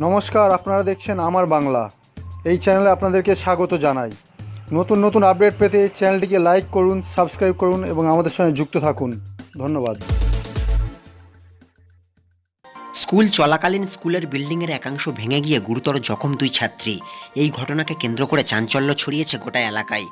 নমস্কার, আপনারা দেখছেন আমার বাংলা। এই চ্যানেলে আপনাদেরকে স্বাগত জানাই। নতুন নতুন আপডেট পেতে এই চ্যানেলটিকে লাইক করুন, সাবস্ক্রাইব করুন এবং আমাদের সঙ্গে যুক্ত থাকুন। ধন্যবাদ। স্কুল চলাকালীন স্কুলের বিল্ডিংয়ের একাংশ ভেঙে গিয়ে গুরুতর জখম দুই ছাত্রী। এই ঘটনাকে কেন্দ্র করে চাঞ্চল্য ছড়িয়েছে গোটা এলাকায়।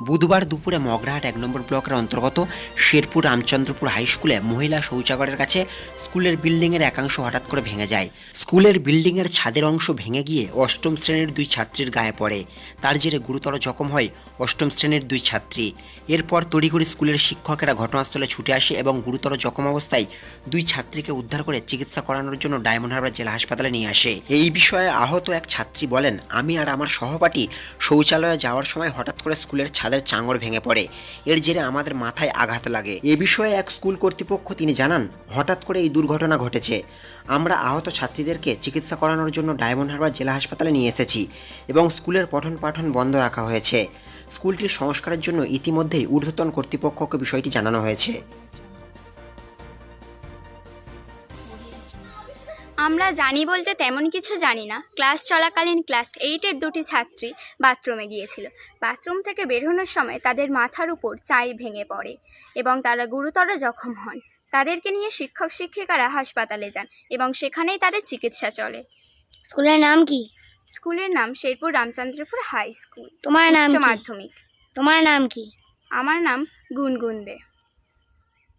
বুধবার দুপুরে মগরাহাট এক নম্বর ব্লকের অন্তর্গত শেরপুর রামচন্দ্রপুর হাই স্কুলে মহিলা শৌচাগারের কাছে স্কুলের বিল্ডিংয়ের একাংশ হঠাৎ করে ভেঙে যায়। স্কুলের বিল্ডিংয়ের ছাদের অংশ ভেঙে গিয়ে অষ্টম শ্রেণির দুই ছাত্রীর গায়ে পড়ে। তার জেরে গুরুতর জখম হয় অষ্টম শ্রেণির দুই ছাত্রী। এরপর তড়িঘড়ি স্কুলের শিক্ষকেরা ঘটনাস্থলে ছুটে আসে এবং গুরুতর জখম অবস্থায় দুই ছাত্রীকে উদ্ধার করে চিকিৎসা করানোর জন্য ডায়মন্ড হারবার জেলা হাসপাতালে নিয়ে আসে। এই বিষয়ে আহত এক ছাত্রী বলেন, আমি আর আমার সহপাঠী শৌচালয়ে যাওয়ার সময় হঠাৎ করে স্কুলের ছাদের চাঙর ভেঙে পড়ে। এর জেরে আমাদের মাথায় আঘাত লাগে। এ বিষয়ে এক স্কুল কর্তৃপক্ষ তিনি জানান, হঠাৎ করে এই দুর্ঘটনা ঘটেছে। আমরা আহত ছাত্রীদেরকে চিকিৎসা করানোর জন্য ডায়মন্ড হারবার জেলা হাসপাতালে নিয়ে এসেছি এবং স্কুলের পঠন পাঠন বন্ধ রাখা হয়েছে। স্কুলটির সংস্কারের জন্য ইতিমধ্যেই ঊর্ধ্বতন কর্তৃপক্ষকে বিষয়টি জানানো হয়েছে। আমরা জানি বলতে তেমন কিছু জানি না। ক্লাস চলাকালীন ক্লাস এইটের দুটি ছাত্রী বাথরুমে গিয়েছিল। বাথরুম থেকে বেরোনোর সময় তাদের মাথার উপর চাই ভেঙে পড়ে এবং তারা গুরুতর জখম হন। তাদেরকে নিয়ে শিক্ষক শিক্ষিকারা হাসপাতালে যান এবং সেখানেই তাদের চিকিৎসা চলে। স্কুলের নাম কি? স্কুলের নাম শেরপুর রামচন্দ্রপুর হাই স্কুল। তোমার নাম মাধ্যমিক। তোমার নাম কি? আমার নাম গুনগুন দে।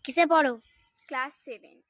কিসে পড়ো? Class seven